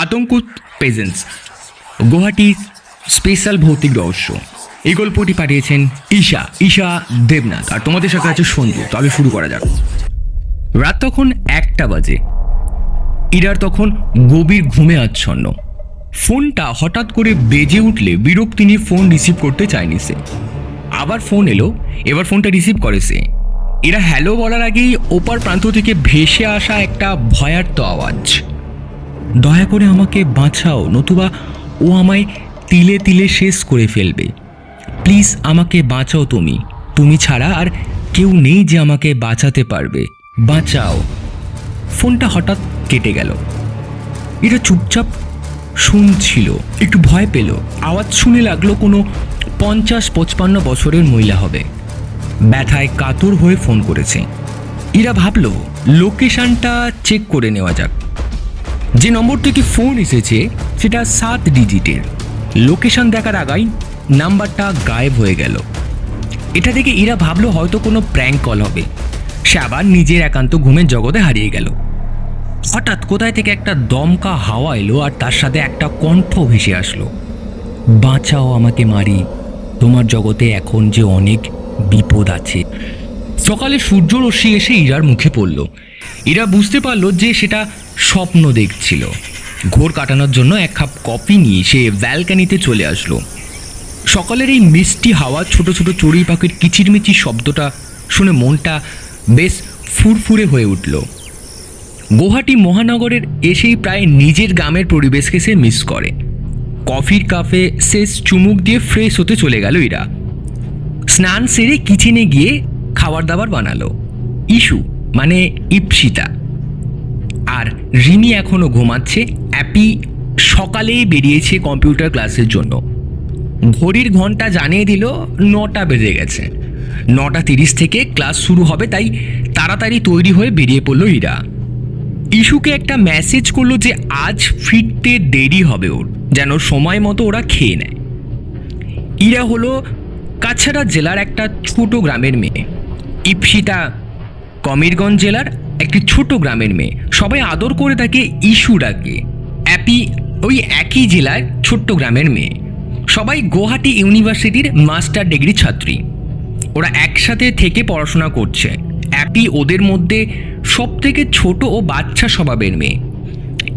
আতঙ্ক পেজেন্স গুয়াহাটির স্পেশাল ভৌতিক রহস্য। এই গল্পটি পাঠিয়েছেন ঈশা ঈশা দেবনাথ। আর তোমাদের সাথে আছে সঞ্জু তবে শুরু করা যাক। রাত তখন একটা বাজে। ইরার তখন গভীর ঘুমে আচ্ছন্ন। ফোনটা হঠাৎ করে বেজে উঠলে বিরক্তি নিয়ে ফোন রিসিভ করতে চায়নি সে। আবার ফোন এলো, এবার ফোনটা রিসিভ করে সে। এরা হ্যালো বলার আগেই ওপার প্রান্ত থেকে ভেসে আসা একটা ভয়ার্ত আওয়াজ। দয়া করে আমাকে বাঁচাও, নতুবা ও আমায় তিলে তিলে শেষ করে ফেলবে। প্লিজ আমাকে বাঁচাও তুমি। তুমি ছাড়া আর কেউ নেই যে আমাকে বাঁচাতে পারবে। বাঁচাও। ফোনটা হঠাৎ কেটে গেল। এটা চুপচাপ শুনছিল। একটু ভয় পেল। আওয়াজ শুনে লাগল কোনো পঞ্চাশ, পঁচপান্ন বছরের মহিলা হবে। ব্যথায় কাতর হয়ে ফোন করেছে। এরা ভাবলো, লোকেশানটা চেক করে নেওয়া যাক। যে নম্বর থেকে ফোন এসেছে, সেটা সাত ডিজিটের লোকেশন দেখার আগাই নাম্বারটা গায়েব হয়ে গেল। এটা দেখে এরা ভাবলো হয়তো কোনো প্র্যাঙ্ক কল হবে। সে আবার নিজের একান্ত ঘুমের জগতে হারিয়ে গেল। হঠাৎ কোথায় থেকে একটা দমকা হাওয়া এলো আর তার সাথে একটা কণ্ঠ ভেসে আসলো। বাঁচাও আমাকে, মারি। তোমার জগতে এখন যে অনেক বিপদ আছে। সকালে সূর্য রশ্মি এসে ইরার মুখে পড়ল। ইরা বুঝতে পারল যে সেটা স্বপ্ন দেখছিল। ঘোর কাটানোর জন্য এক কাপ কফি নিয়ে সে ব্যালকানিতে চলে আসলো। সকালের এই মিষ্টি হাওয়া ছোট ছোট চড়ুই পাখির কিচিরমিচির শব্দটা শুনে মনটা বেশ ফুরফুরে হয়ে উঠল। গুয়াহাটি মহানগরের এসেই প্রায় নিজের গ্রামের পরিবেশকে সে মিস করে। কফির কাপে শেষ চুমুক দিয়ে ফ্রেশ হতে চলে গেল এরা স্নান সেরে কিচেনে গিয়ে খাবার দাবার বানালো। ইস্যু মানে ইপসিতা। আর রিমি এখনও ঘুমাচ্ছে। অ্যাপি সকালেই বেরিয়েছে কম্পিউটার ক্লাসের জন্য। ঘড়ির ঘণ্টা জানিয়ে দিল নটা বেজে গেছে। নটা তিরিশ থেকে ক্লাস শুরু হবে, তাই তাড়াতাড়ি তৈরি হয়ে বেরিয়ে পড়ল ইরা ইস্যুকে একটা মেসেজ করল যে আজ ফিরতে দেরি হবে ওর, যেন সময় মতো ওরা খেয়ে নেয়। ইরা হলো কাছাড়া জেলার একটা ছোট গ্রামের মেয়ে। ইপসিতা কমিরগঞ্জ জেলার একটি ছোট গ্রামের মেয়ে। সবাই আদর করে তাকে ইস্যু ডাকে। অ্যাপি ওই একই জেলার ছোট্ট গ্রামের মেয়ে। সবাই গুয়াহাটি ইউনিভার্সিটির মাস্টার ডিগ্রি ছাত্রী। ওরা একসাথে থেকে পড়াশোনা করছে। অ্যাপি ওদের মধ্যে সব থেকে ছোট ও বাচ্চা স্বভাবের মেয়ে।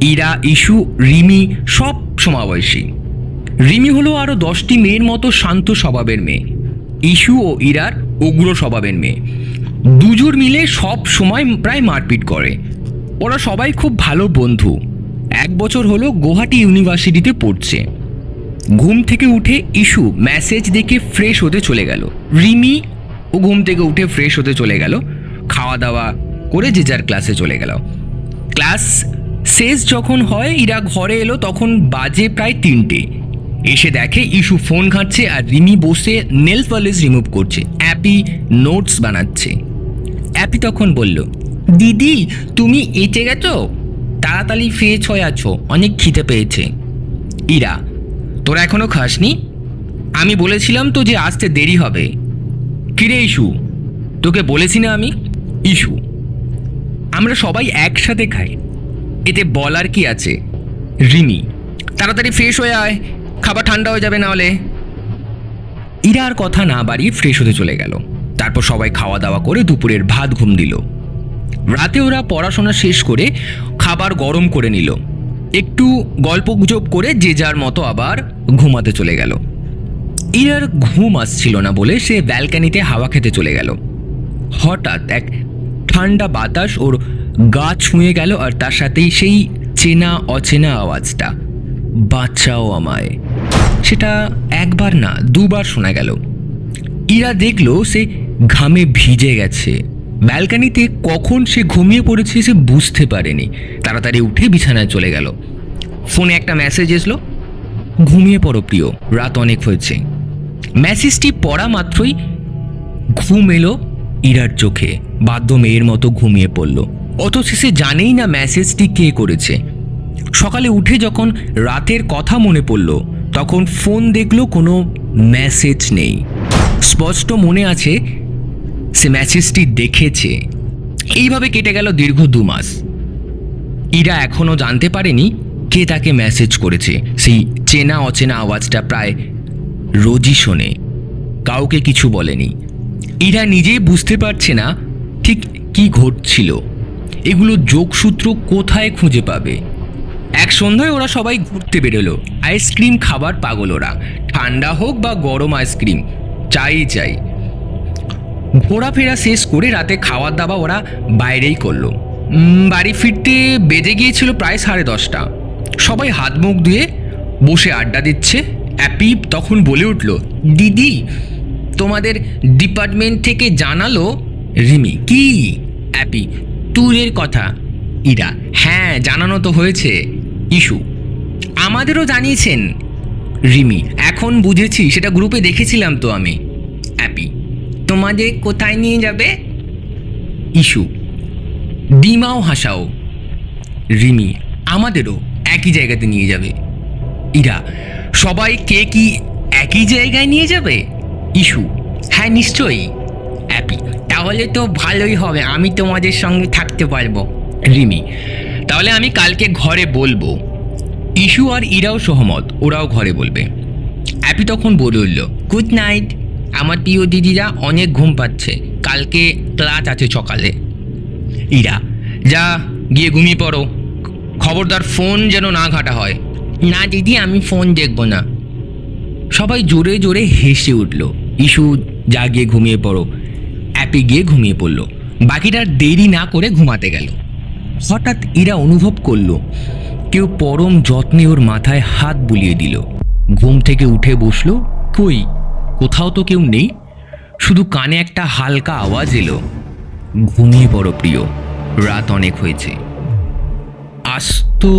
ইরা ইস্যু রিমি সব সমাবয়সী। রিমি হলো আরও দশটি মেয়ের মতো শান্ত স্বভাবের মেয়ে। ইস্যু ও ইরার উগ্র স্বভাবের মেয়ে। দুজোর মিলে সব সময় প্রায় মারপিট করে। ওরা সবাই খুব ভালো বন্ধু। এক বছর হলো গুয়াহাটি ইউনিভার্সিটিতে পড়ছে। ঘুম থেকে উঠে ইস্যু মেসেজ দেখে ফ্রেশ হতে চলে গেল। রিমি ও ঘুম থেকে উঠে ফ্রেশ হতে চলে গেল। খাওয়া দাওয়া করে যে যার ক্লাসে চলে গেল। ক্লাস শেষ যখন হয়, ইরা ঘরে এলো তখন বাজে প্রায় তিনটে। এসে দেখে ইস্যু ফোন ঘাঁটছে আর রিমি বসে নেল পলিশ রিমুভ করছে। অ্যাপি নোটস বানাচ্ছে। অ্যাপি তখন বলল, দিদি, তুমি এঁচে গেছো? তাড়াতাড়ি ফ্রেশ হয়ে আছো, অনেক খিদে পেয়েছে। ইরা, তোরা এখনও খাসনি? আমি বলেছিলাম তো যে আসতে দেরি হবে। কিরে ইস্যু তোকে বলেছি না আমি? ইস্যু আমরা সবাই একসাথে খাই। এতে বলার কি আছে? রিমি, তাড়াতাড়ি ফ্রেশ হয়ে আয়, খাবার ঠান্ডা হয়ে যাবে না হলে ইরা আর কথা না বাড়িয়ে ফ্রেশ হতে চলে গেল। তারপর সবাই খাওয়া দাওয়া করে দুপুরের ভাত ঘুম দিল। রাতে ওরা পড়াশোনা শেষ করে খাবার গরম করে নিল। একটু গল্প গুজব করে যে যার মতো আবার ঘুমাতে চলে গেল। ইরার ঘুম আসছিল না বলে সে ব্যালকানিতে হাওয়া খেতে চলে গেল। হঠাৎ এক ঠান্ডা বাতাস ওর গা ছুঁয়ে গেল আর তার সাথেই সেই চেনা অচেনা আওয়াজটা বাচ্চাও আমায়। সেটা একবার না, দুবার শোনা গেল। ইরা দেখল সে ঘামে ভিজে গেছে। ব্যালকানিতে কখন সে ঘুমিয়ে পড়েছে সে বুঝতে পারেনি। তাড়াতাড়ি উঠে বিছানায় চলে গেল। ফোনে একটা মেসেজ এসলো, ঘুমিয়ে পড়ো প্রিয়, রাত অনেক হয়েছে। মেসেজটি পড়া মাত্রই ঘুম এলো ইরার চোখে। বাধ্য মেয়ের মতো ঘুমিয়ে পড়ল। অথচ সে জানেই না মেসেজটি কে করেছে। সকালে উঠে যখন রাতের কথা মনে পড়ল, তখন ফোন দেখল কোনো মেসেজ নেই। স্পষ্ট মনে আছে সে মেসেজটি দেখেছে। এইভাবে কেটে গেল দীর্ঘ দু মাস। ইরা এখনও জানতে পারেনি কে তাকে মেসেজ করেছে। সেই চেনা অচেনা আওয়াজটা প্রায় রোজই শোনে। কাউকে কিছু বলেনি। ইরা নিজেই বুঝতে পারছে না ঠিক কি ঘটছিল। এগুলো যোগসূত্র কোথায় খুঁজে পাবে? এক সন্ধ্যায় ওরা সবাই ঘুরতে বেরোলো। আইসক্রিম খাবার পাগল ওরা। ঠান্ডা হোক বা গরম আইসক্রিম, চাই চাই। ঘোরাফেরা শেষ করে রাতে খাওয়ার দাওয়া ওরা বাইরেই করল। বাড়ি ফিরতে বেজে গিয়েছিল প্রায় সাড়ে দশটা। সবাই হাত মুখ ধুয়ে বসে আড্ডা দিচ্ছে। অ্যাপি তখন বলে উঠল, দিদি, তোমাদের ডিপার্টমেন্ট থেকে জানালো রিমি। কি? অ্যাপি ট্যুরের কথা। ইরা হ্যাঁ জানানো তো হয়েছে ইস্যু আমাদেরও জানিয়েছেন রিমি, এখন বুঝেছি, সেটা গ্রুপে দেখেছিলাম তো আমি। অ্যাপি তোমাদের কোথায় নিয়ে যাবে? ইস্যু ডিমাও হাসাও। রিমি, আমাদেরও একই জায়গাতে নিয়ে যাবে। ইরা, সবাই কে কি একই জায়গায় নিয়ে যাবে? ইস্যু হ্যাঁ নিশ্চয়ই। অ্যাপি, তাহলে তো ভালোই হবে, আমি তোমাদের সঙ্গে থাকতে পারব। রিমি, তাহলে আমি কালকে ঘরে বলব। ইস্যু আর ইরাও সহমত, ওরাও ঘরে বলবে। অ্যাপি তখন বলে উঠল, গুড নাইট। আমার প্রিয় দিদিরা অনেক ঘুম পাচ্ছে। কালকে ক্লাস আছে সকালে। ইরা, যা, গিয়ে ঘুমিয়ে পড়ো। খবরদার ফোন যেন না ঘাটা হয়। না দিদি, আমি ফোন দেখব না। সবাই জোরে জোরে হেসে উঠল। ইস্যু যা, গিয়ে ঘুমিয়ে পড়ো। অ্যাপে গিয়ে ঘুমিয়ে পড়ল। বাকিটা দেরি না করে ঘুমাতে গেল। হঠাৎ ইরা অনুভব করল, কেউ পরম যত্নে ওর মাথায় হাত বুলিয়ে দিল। ঘুম থেকে উঠে বসল, কই? কোথাও তো কেউ নেই। শুধু কানে একটা হালকা আওয়াজ এলো। ঘুমিয়ে পড়ো প্রিয়, রাত অনেক হয়েছে। আজ তো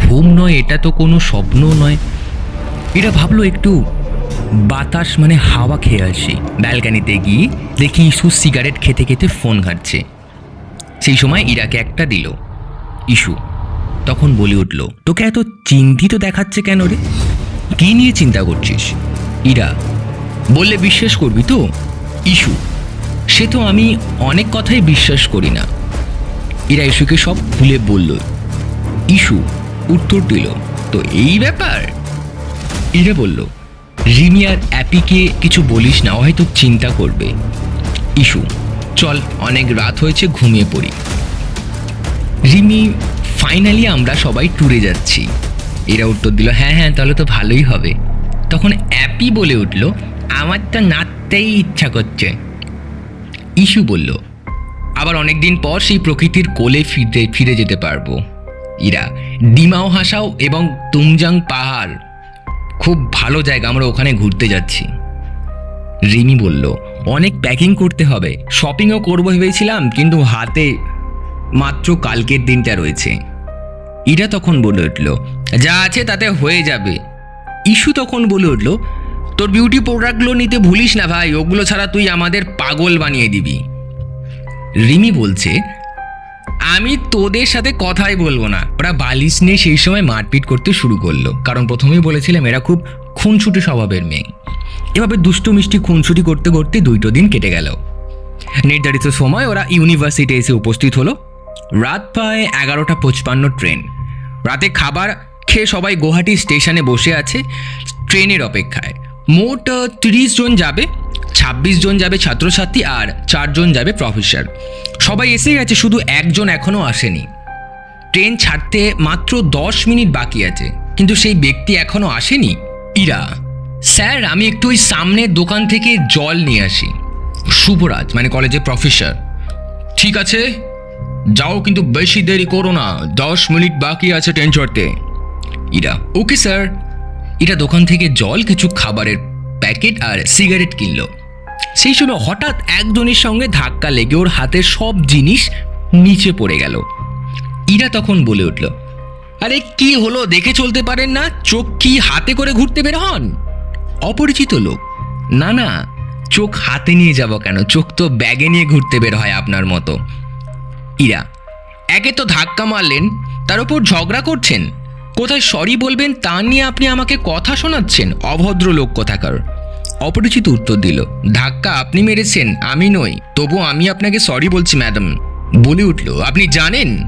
ঘুম নয়, এটা তো কোনো স্বপ্ন নয়। এটা ভাবলো একটু বাতাস মানে হাওয়া খেয়ে আসি। ব্যালকানিতে গিয়ে দেখি ইস্যু সিগারেট খেতে খেতে ফোন ঘাটছে। সেই সময় ইরাকে একটা দিল। ইস্যু তখন বলে উঠল, তোকে এত চিন্তিত দেখাচ্ছে কেন রে? কি নিয়ে চিন্তা করছিস? ইরা বললে বিশ্বাস করবি তো? ইস্যু সে তো আমি অনেক কথাই বিশ্বাস করি না। এরা ইস্যুকে সব খুলে বলল। ইস্যু উত্তর দিল, তো এই ব্যাপার? ইরা বলল, রিমি আর অ্যাপিকে কিছু বলিস না হয়তো চিন্তা করবে। ইস্যু চল, অনেক রাত হয়েছে, ঘুমিয়ে পড়ি। রিমি, ফাইনালি আমরা সবাই ট্যুরে যাচ্ছি। এরা উত্তর দিল হ্যাঁ হ্যাঁ তাহলে তো ভালোই হবে। তখন অ্যাপি বলে উঠল আমার তো নাচতেই ইচ্ছা করছে। ইস্যু বলল, আবার অনেকদিন পর সেই প্রকৃতির কোলে ফিরে ফিরে যেতে পারব। ইরা, ডিমাও হাসাও এবং তুমজাং পাহাড়। খুব ভালো জায়গা, আমরা ওখানে ঘুরতে যাচ্ছি। রিমি বলল, অনেক প্যাকিং করতে হবে। শপিংও করব ভেবেছিলাম, কিন্তু হাতে মাত্র কালকের দিনটা রয়েছে। ইরা তখন বলে উঠল, যা আছে তাতে হয়ে যাবে। ইস্যু তখন বলে উঠল তোর বিউটি প্রোডাক্টগুলো নিতে ভুলিস না ভাই, ওগুলো ছাড়া তুই আমাদের পাগল বানিয়ে দিবি। রিমি বলছে, আমি তোদের সাথে কথাই বলব না। ওরা বালিশ নিয়ে সেই সময় মারপিট করতে শুরু করল, কারণ প্রথমেই বলেছিলাম এরা খুব খুনছুটি স্বভাবের মেয়ে। এভাবে দুষ্টু মিষ্টি খুনছুটি করতে করতে দুইটো দিন কেটে গেল। নির্ধারিত সময় ওরা ইউনিভার্সিটি এসে উপস্থিত হলো। রাত প্রায় এগারোটা পঁচপান্ন ট্রেন। রাতে খাবার খেয়ে সবাই গুয়াহাটি স্টেশনে বসে আছে ট্রেনের অপেক্ষায়। মোট তিরিশ জন যাবে, ছাব্বিশ জন যাবে ছাত্রছাত্রী আর চারজন যাবে প্রফেসর সবাই এসে গেছে, শুধু একজন এখনও আসেনি। ট্রেন ছাড়তে মাত্র দশ মিনিট বাকি আছে, কিন্তু সেই ব্যক্তি এখনও আসেনি। ইরা, স্যার, আমি একটু ওই সামনের দোকান থেকে জল নিয়ে আসি। শুভরাজ মানে কলেজের প্রফেসর ঠিক আছে, যাও, কিন্তু বেশি দেরি করো না, দশ মিনিট বাকি আছে ট্রেন চড়তে। ইরা ওকে স্যার এটা দোকান থেকে জল, কিছু খাবারের প্যাকেট আর সিগারেট কিনলো। সেই সময় হঠাৎ একজনের সঙ্গে ধাক্কা লেগে ওর হাতের সব জিনিস নিচে পড়ে গেল। ইরা তখন বলে উঠল, আরে কি হলো? দেখে চলতে পারেন না? চোখ কি হাতে করে ঘুরতে বের হন? অপরিচিত লোক, না না, চোখ হাতে নিয়ে যাব কেন? চোখ তো ব্যাগে নিয়ে ঘুরতে বের হয় আপনার মতো। ইরা, একে তো ধাক্কা মারলেন, তার উপর ঝগড়া করছেন? কোথায় সরি বলবেন তা নিয়ে আপনি আমাকে কথা শোনাচ্ছেন অভদ্র লোক কথাকার। অপরিচিত উত্তর দিল, ধাক্কা আপনি মেরেছেন, আমি নই, তবু আমি আপনাকে সরি বলছি, ম্যাডাম। বলে উঠল, আপনি জানেন?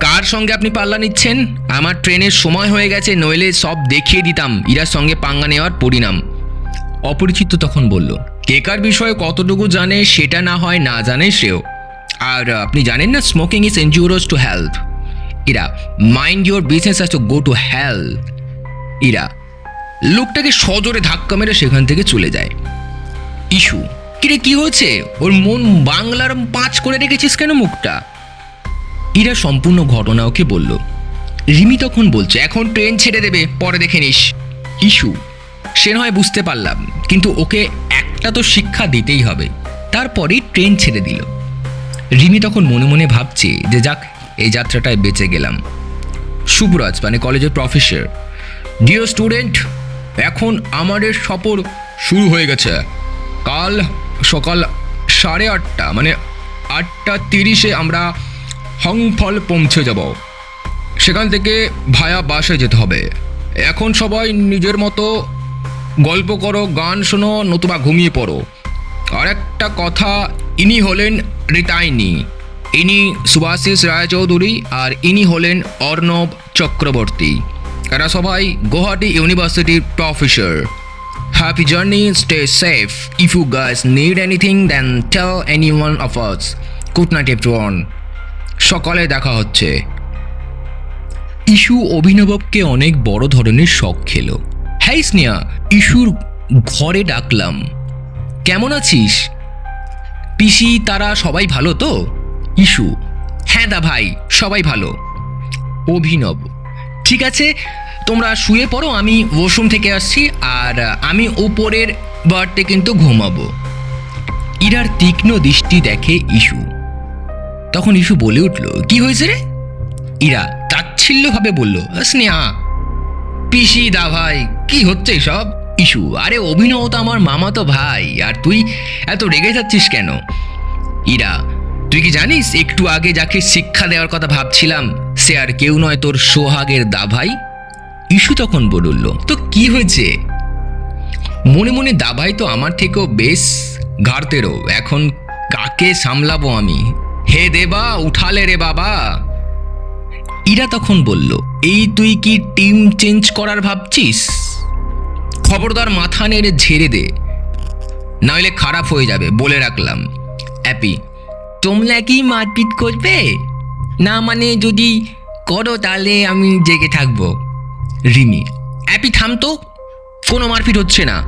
কার সঙ্গে আপনি পাল্লা নিচ্ছেন? আমার ট্রেনের সময় হয়ে গেছে, নইলে সব দেখিয়ে দিতাম, ইরার সঙ্গে পাঙ্গা নেওয়ার পরিণাম। অপরিচিত তখন বলল, কে কার বিষয়ে কতটুকু জানে, সেটা না হয় না জানে সেও আর আপনি জানেন না, smoking is injurious to health. Ira mind your business has to go to hell Ira, লোকটাকে সজোরে ধাক্কা মেরে সেখান থেকে চলে যায়। ইস্যু কিরে, কি হয়েছে? ওর মন বাংলার পাঁচ করে রেখেছিস কেন মুখটা? ইরা সম্পূর্ণ ঘটনা ওকে বলল। রিমি তখন বলছে, এখন ট্রেন ছেড়ে দেবে, পরে দেখে নিস। ইস্যু সে নয় বুঝতে পারলাম, কিন্তু ওকে একটা তো শিক্ষা দিতেই হবে। তারপরেই ট্রেন ছেড়ে দিল। রিমি তখন মনে মনে ভাবছে যে যাক এই যাত্রাটায় বেঁচে গেলাম। শুভরাজ মানে কলেজের প্রফেসর ডিও স্টুডেন্ট এখন আমাদের সফর শুরু হয়ে গেছে। কাল সকাল সাড়ে আটটা মানে আটটা তিরিশে আমরা হংফল পৌঁছে যাব। সেখান থেকে ভায়া বাসে যেতে হবে। এখন সবাই নিজের মতো গল্প করো, গান শোনো, নতুবা ঘুমিয়ে পড়ো। আর একটা কথা ইনি হলেন রিতাইনি। ইনি সুভাষিস রায়চৌধুরী আর ইনি হলেন অর্ণব চক্রবর্তী। এরা সবাই গুয়াহাটি ইউনিভার্সিটির professor. Happy journey stay safe if you guys need anything then tell any one of us good night everyone সকালে দেখা হচ্ছে। ইস্যু অভিনবকে অনেক বড় ধরনের শখ খেলো। হ্যাঁ স্নেহা ইস্যুর ঘরে ডাকলাম। কেমন আছিস? পিসি, তারা সবাই ভালো তো? ইস্যু হ্যাঁ দা ভাই, সবাই ভালো। অভিনব। ঠিক আছে, তোমরা শুয়ে পড়ো, আমি ওয়াশরুম থেকে আসছি, আর আমি উপরের বার্থে কিন্তু ঘুমাবো। ইরার তীক্ষ্ণ দৃষ্টি দেখে ইস্যু তখন ইস্যু বলে উঠল, কি হয়েছে রে? ইরা তাচ্ছিল্যভাবে বলল, স্নেহা, পিসি দা ভাই, কি হচ্ছে সব ইস্যু আরে অভিনব তো আমার মামা তো ভাই, আর তুই এত রেগে যাচ্ছিস কেন? ইরা তুই কি জানিস, একটু আগে যাকে শিক্ষা দেওয়ার কথা ভাবছিলাম, সে আর কেউ নয় তোর সোহাগের দা ভাই ইস্যু তখন বলল, তো কি হয়েছে? মনে মনে দাভাই তো আমার থেকেও বেশ ঘাড়তেরও, এখন কাকে সামলাবো আমি? হে দেবা, উঠালে রে বাবা। ইরা তখন বলল, এই তুই কি টিম চেঞ্জ করার ভাবছিস? খবরদার মাথা নেড়ে ঝেড়ে দে, নইলে খারাপ হয়ে যাবে, বলে রাখলাম। অ্যাপি তোমরা কি মারপিট করবে? না মানে যদি করো তাহলে আমি জেগে থাকব। রিমি, অ্যাপি, থাম তো। কোনো মারপিট হচ্ছে না।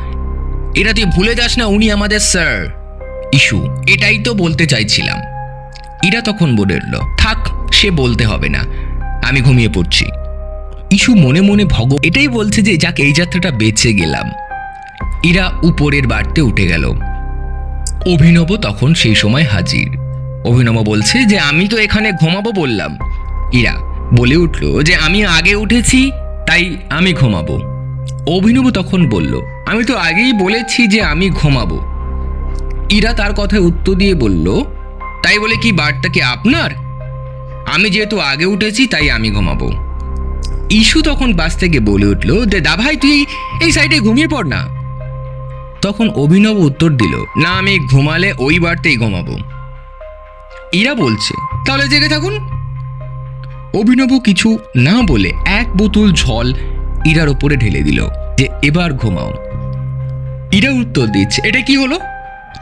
এটা তুই ভুলে যাস না উনি আমাদের স্যার। ইস্যু এটাই তো বলতে চাইছিলাম। ইরা তখন বলে থাক, সে বলতে হবে না। আমি ঘুমিয়ে পড়ছি। ইস্যু মনে মনে ভগ, এটাই বলছে যে যাক, এই যাত্রাটা বেঁচে গেলাম। ইরা উপরের বাড়তে উঠে গেল। অভিনব তখন সেই সময় হাজির। অভিনব বলছে যে, আমি তো এখানে ঘুমাবো বললাম। ইরা বলে উঠল যে, আমি আগে উঠেছি, তাই আমি ঘুমাবো। অভিনব তখন বলল, আমি তো আগেই বলেছি যে, আমি ঘুমাবো। ইরা তার কথায় উত্তর দিয়ে বলল, তাই বলে কি বারটা কি আপনার? আমি যেহেতু আগে উঠেছি, তাই আমি ঘুমাবো। ইস্যু তখন বাস থেকে বলে উঠল যে দা ভাই, তুই এই সাইডে ঘুমিয়ে পড় না। তখন অভিনব উত্তর দিল, না, আমি ঘুমালে ওই বারতেই ঘুমাবো। ইরা বলছে, তাহলে জেগে থাকুন। অভিনব কিছু না বলে এক বোতল ঝল ইরার ওপরে ঢেলে দিল যে, এবার ঘুমাও। ইরা উত্তর দিচ্ছে, এটা কি হলো?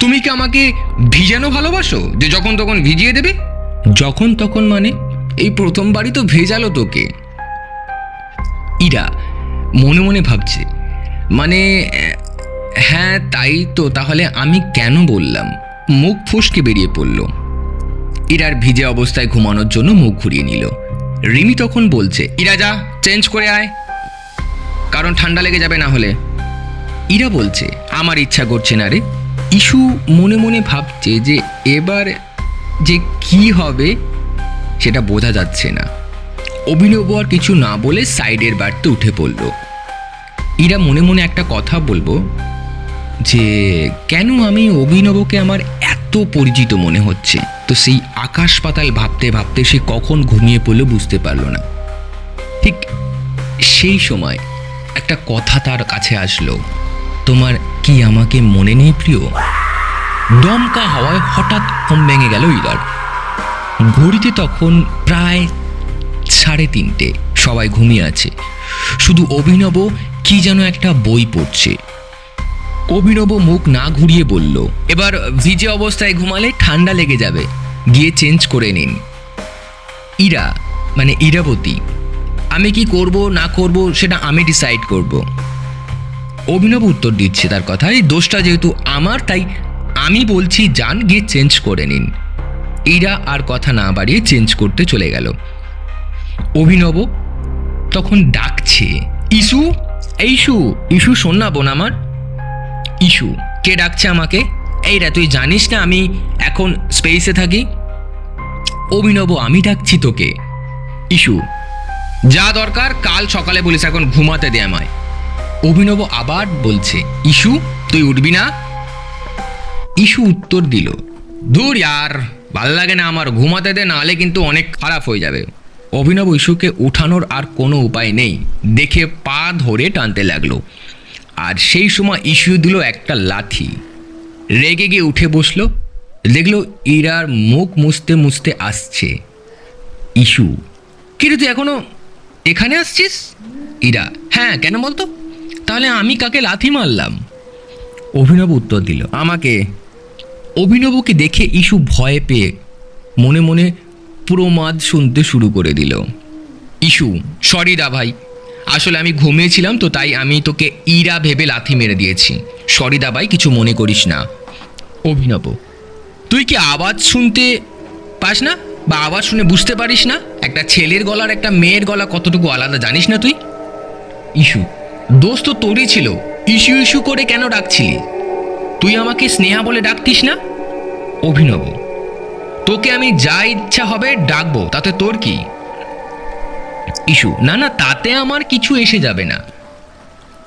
তুমি কি আমাকে ভিজানো ভালোবাসো, যে যখন তখন ভিজিয়ে দেবে? যখন তখন মানে? এই প্রথমবারই তো ভেজালো তোকে। ইরা মনে মনে ভাবছে মানে হ্যাঁ তাই তো, তাহলে আমি কেন বললাম? মুখ ফুসকে বেরিয়ে পড়ল। ইরার ভিজে অবস্থায় ঘুমানোর জন্য মুখ ঘুরিয়ে নিল। রিমি তখন বলছে, ইরা যা, চেঞ্জ করে আয়। কারণ ঠান্ডা লেগে যাবে না হলে। ইরা বলছে, আমার ইচ্ছা করছে না রে। ইস্যু মনে মনে ভাবছে যে এবার যে কি হবে সেটা বোঝা যাচ্ছে না। অভিনব আর কিছু না বলে সাইডের বাড়তে উঠে পড়ল। ইরা মনে মনে একটা কথা বলব যে কেন আমি অভিনবকে আমার এত পরিচিত মনে হচ্ছে? তো সেই আকাশ পাতাল ভাবতে ভাবতে সে কখন ঘুমিয়ে পড়ল বুঝতে পারল না। ঠিক সেই সময় একটা কথা তার কাছে আসলো। তোমার কি আমাকে মনে নেই প্রিয়? দমকা হাওয়ায় হঠাৎ ঘুম ভেঙে গেল ইরার। ঘড়িতে তখন প্রায় সাড়ে তিনটে। সবাই ঘুমিয়ে আছে। শুধু অভিনব কি যেন একটা বই পড়ছে। অভিনব মুখ না ঘুরিয়ে বলল, এবার ভিজে অবস্থায় ঘুমালে ঠান্ডা লেগে যাবে। গিয়ে চেঞ্জ করে নিন। ইরা মানে ইরাবতী, আমি কি করব, না করব, সেটা আমি ডিসাইড করব। অভিনব উত্তর দিচ্ছে তার কথা, এই দোষটা যেহেতু আমার, তাই আমি বলছি যান, গিয়ে চেঞ্জ করে নিন। ইরা আর কথা না বাড়িয়ে চেঞ্জ করতে চলে গেল। অভিনব তখন ডাকছে, ইসু, এই ইসু ইসু, শোন না বোন আমার ইস্যু। কে ডাকছে আমাকে? এই তুই জানিস না আমি এখন স্পেসে থাকি? অভিনব, আমি ডাকছি তোকে। ইস্যু। যা দরকার, কাল সকালে বলিস, এখন ঘুমাতে দে আমায়। অভিনব আবার বলছে, ইস্যু, তুই উঠবি না? ইস্যু উত্তর দিল, দূর ইয়ার, ভালো লাগে না আমার, ঘুমাতে দে নাহলে কিন্তু অনেক খারাপ হয়ে যাবে। অভিনব ইস্যুকে উঠানোর আর কোনো উপায় নেই, দেখে পা ধরে টানতে লাগল। আর সেই সময় ইস্যু দিল একটা লাথি। রেগে গিয়ে উঠে বসল। দেখল ইরার মুখ মুছতে মুছতে আসছে। ইস্যু, কিরে তুই এখনও এখানে আসছিস? ইরা হ্যাঁ কেন বলতো? তাহলে আমি কাকে লাথি মারলাম? অভিনব উত্তর দিল, আমাকে। অভিনবকে দেখে ইস্যু ভয় পেয়ে মনে মনে প্রমাদ শুনতে শুরু করে দিল। ইস্যু, সরি দা ভাই আসলে আমি ঘুমিয়েছিলাম তো তাই আমি তোকে ইরা ভেবে লাথি মেরে দিয়েছি। সরি দা ভাই কিছু মনে করিস না। অভিনব। তুই কি আওয়াজ শুনতে পাস না? বা আওয়াজ শুনে বুঝতে পারিস না? একটা ছেলের গলার একটা মেয়ের গলা কতটুকু আলাদা জানিস না তুই? ইস্যু দোষ তো তোরই ছিল। ইস্যু ইস্যু করে কেন ডাকছিলি? তুই আমাকে স্নেহা বলে ডাকতিস না? অভিনব। তোকে আমি যা ইচ্ছা হবে ডাকবো, তাতে তোর কি? ইস্যু না না, তাতে আমার কিছু এসে যাবে না।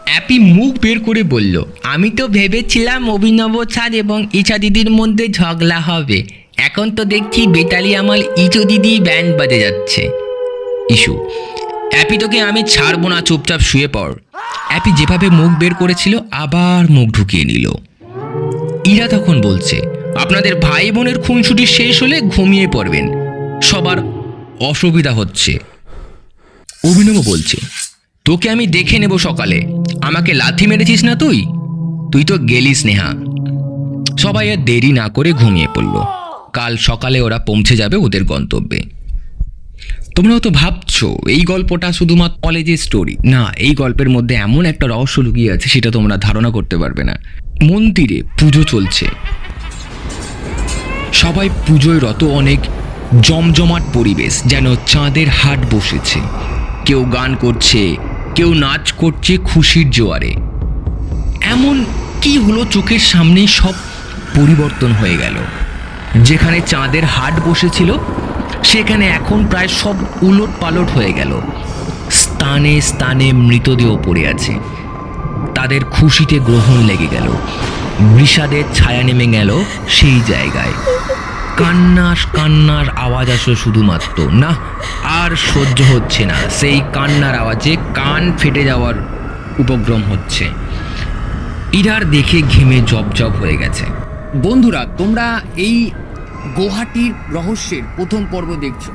অ্যাপি মুখ বের করে বলল, আমি তো ভেবেছিলাম অভিনব ছাদ এবং ইছা দিদির মধ্যে ঝগড়া হবে। এখন তো দেখছি বেতালি আমাল ইচু দিদি ব্যান্ড বাজে যাচ্ছে। ইস্যু অ্যাপি তোকে আমি ছাড়বো না, চুপচাপ শুয়ে পড়। অ্যাপি যেভাবে মুখ বের করেছিল, আবার মুখ ঢুকিয়ে নিল। ইরা তখন বলছে, আপনাদের ভাই বোনের খুনসুটি শেষ হলে ঘুমিয়ে পড়বেন। সবার অসুবিধা হচ্ছে। অভিনব বলছে, তোকে আমি দেখে নেব সকালে। আমাকে লাথি মেরেছিস না তুই? তুই তো গেলি, স্নেহা। সবাই আর দেরি না করে ঘুমিয়ে পড়ল। কাল সকালে ওরা পৌঁছে যাবে ওদের গন্তব্যে। তোমরা তো ভাবছ, এই গল্পটা শুধুমাত্র কলেজের স্টোরি না, এই গল্পের মধ্যে এমন একটা রহস্য লুকিয়ে আছে, সেটা তোমরা ধারণা করতে পারবে না। মন্দিরে পুজো চলছে। সবাই পুজোয় রত অনেক জমজমাট পরিবেশ, যেন চাঁদের হাট বসেছে। কেউ গান করছে, কেউ নাচ করছে খুশির জোয়ারে। এমন কি হলো চোখের সামনে? সব পরিবর্তন হয়ে গেল। যেখানে চাঁদের হাট বসেছিল, সেখানে এখন প্রায় সব উলট পালট হয়ে গেল। স্থানে স্থানে মৃতদেহ পড়ে আছে। তাদের খুশিতে গ্রহণ লেগে গেল। বিষাদের ছায়া নেমে গেল সেই জায়গায়। কান্নার কান্নার আওয়াজ আসলো শুধুমাত্র। না, আর সহ্য হচ্ছে না। সেই কান্নার আওয়াজে কান ফেটে যাওয়ার উপক্রম হচ্ছে। ইরার দেখে ঘেমে জবজব হয়ে গেছে। বন্ধুরা, তোমরা এই গুয়াহাটির রহস্যের প্রথম পর্ব দেখছ।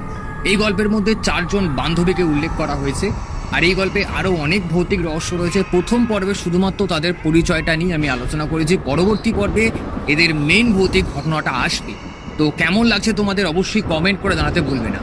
এই গল্পের মধ্যে চারজন বান্ধবীকে উল্লেখ করা হয়েছে। আর এই গল্পে আরও অনেক ভৌতিক রহস্য রয়েছে। প্রথম পর্বে শুধুমাত্র তাদের পরিচয়টা নিয়ে আমি আলোচনা করেছি। পরবর্তী পর্বে এদের মেন ভৌতিক ঘটনাটা আসবে। তো কেমন লাগছে তোমাদের অবশ্যই কমেন্ট করে জানাতে ভুলবে না।